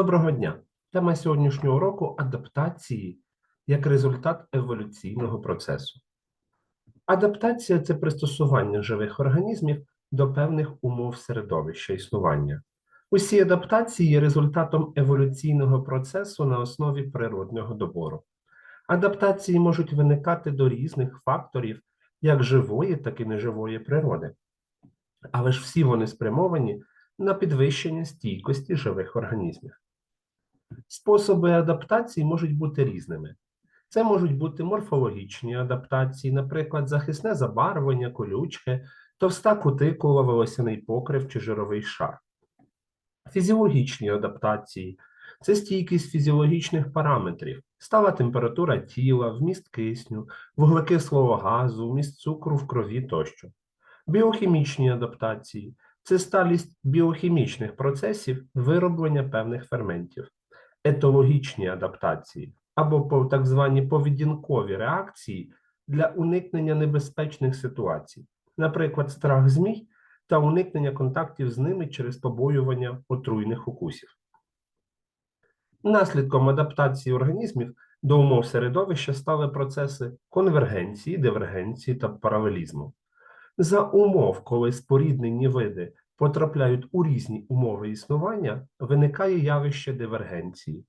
Доброго дня! Тема сьогоднішнього уроку адаптації як результат еволюційного процесу. Адаптація це пристосування живих організмів до певних умов середовища існування. Усі адаптації є результатом еволюційного процесу на основі природнього добору. Адаптації можуть виникати до різних факторів як живої, так і неживої природи. Але ж всі вони спрямовані на підвищення стійкості живих організмів. Способи адаптації можуть бути різними. Це можуть бути морфологічні адаптації, наприклад, захисне забарвлення, колючки, товста кутикула, волосяний покрив чи жировий шар. Фізіологічні адаптації це стійкість фізіологічних параметрів, стала температура тіла, вміст кисню, вуглекислого газу, вміст цукру в крові тощо. Біохімічні адаптації це сталість біохімічних процесів вироблення певних ферментів, етологічні адаптації або так звані поведінкові реакції для уникнення небезпечних ситуацій, наприклад, страх змій та уникнення контактів з ними через побоювання отруйних укусів. Наслідком адаптації організмів до умов середовища стали процеси конвергенції, дивергенції та паралелізму. За умов, коли споріднені види потрапляють у різні умови існування, виникає явище дивергенції.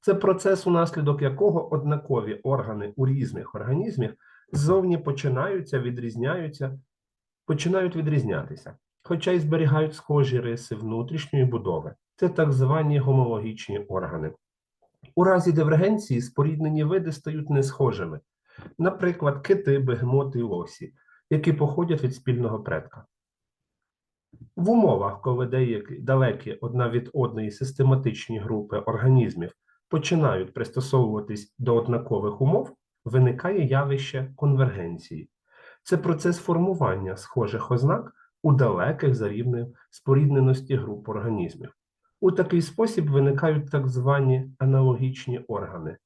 Це процес, унаслідок якого однакові органи у різних організмів ззовні починаються, відрізняються, починають відрізнятися, хоча й зберігають схожі риси внутрішньої будови. Це так звані гомологічні органи. У разі дивергенції споріднені види стають несхожими. Наприклад, кити, бегемоти і лосі, які походять від спільного предка. В умовах, коли деякі далекі одна від одної систематичні групи організмів починають пристосовуватись до однакових умов, виникає явище конвергенції. Це процес формування схожих ознак у далеких за рівнем спорідненості груп організмів. У такий спосіб виникають так звані аналогічні органи.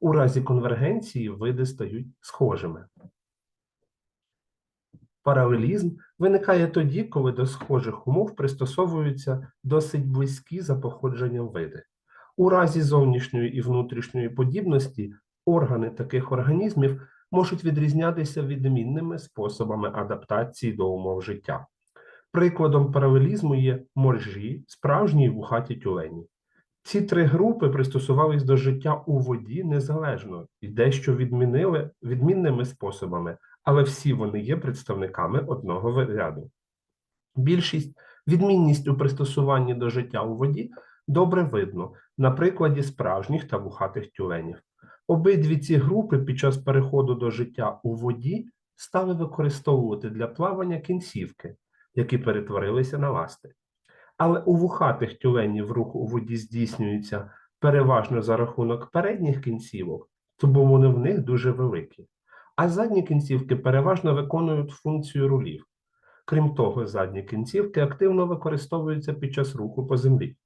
У разі конвергенції види стають схожими. Паралелізм виникає тоді, коли до схожих умов пристосовуються досить близькі за походженням види. У разі зовнішньої і внутрішньої подібності органи таких організмів можуть відрізнятися відмінними способами адаптації до умов життя. Прикладом паралелізму є моржі, справжні і вухаті тюлені. Ці три групи пристосувались до життя у воді незалежно і дещо відмінили відмінними способами, але всі вони є представниками одного ряду. Більшість відмінність у пристосуванні до життя у воді добре видно на прикладі справжніх та вухатих тюленів. Обидві ці групи під час переходу до життя у воді стали використовувати для плавання кінцівки, які перетворилися на ласти. Але у вухатих тюленів рух у воді здійснюється переважно за рахунок передніх кінцівок, тому вони в них дуже великі. А задні кінцівки переважно виконують функцію рулів. Крім того, задні кінцівки активно використовуються під час руху по землі.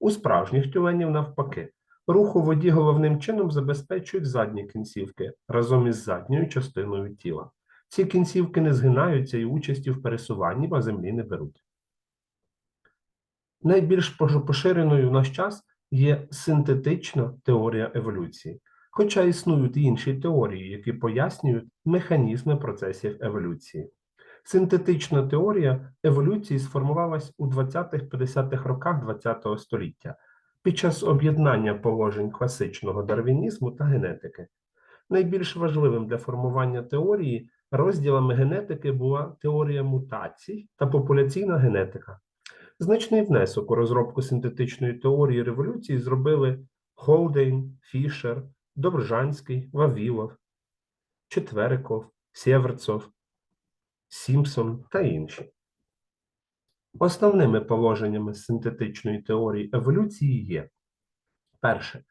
У справжніх тюленів навпаки, рух у воді головним чином забезпечують задні кінцівки разом із задньою частиною тіла. Ці кінцівки не згинаються і участі в пересуванні по землі не беруть. Найбільш поширеною в наш час є синтетична теорія еволюції, хоча існують і інші теорії, які пояснюють механізми процесів еволюції. Синтетична теорія еволюції сформувалась у 20-50-х роках ХХ століття під час об'єднання положень класичного дарвінізму та генетики. Найбільш важливим для формування теорії розділами генетики була теорія мутацій та популяційна генетика. Значний внесок у розробку синтетичної теорії революції зробили Холдейн, Фішер, Добржанський, Вавілов, Четвериков, Сєверцов, Сімпсон та інші. Основними положеннями синтетичної теорії еволюції є перше.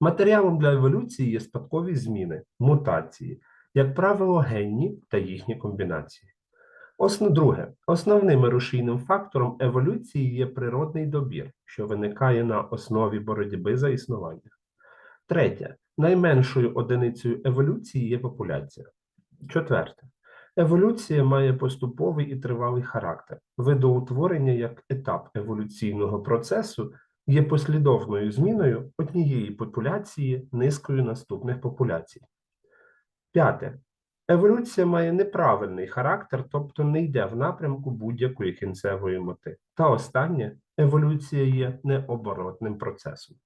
Матеріалом для еволюції є спадкові зміни, мутації, як правило, генні та їхні комбінації. Осно, друге, основним рушійним фактором еволюції є природний добір, що виникає на основі боротьби за існування. Третє, найменшою одиницею еволюції є популяція. Четверте, еволюція має поступовий і тривалий характер. Видоутворення як етап еволюційного процесу є послідовною зміною однієї популяції низкою наступних популяцій. П'яте. Еволюція має неправильний характер, тобто не йде в напрямку будь-якої кінцевої мети. Та останнє еволюція є необоротним процесом.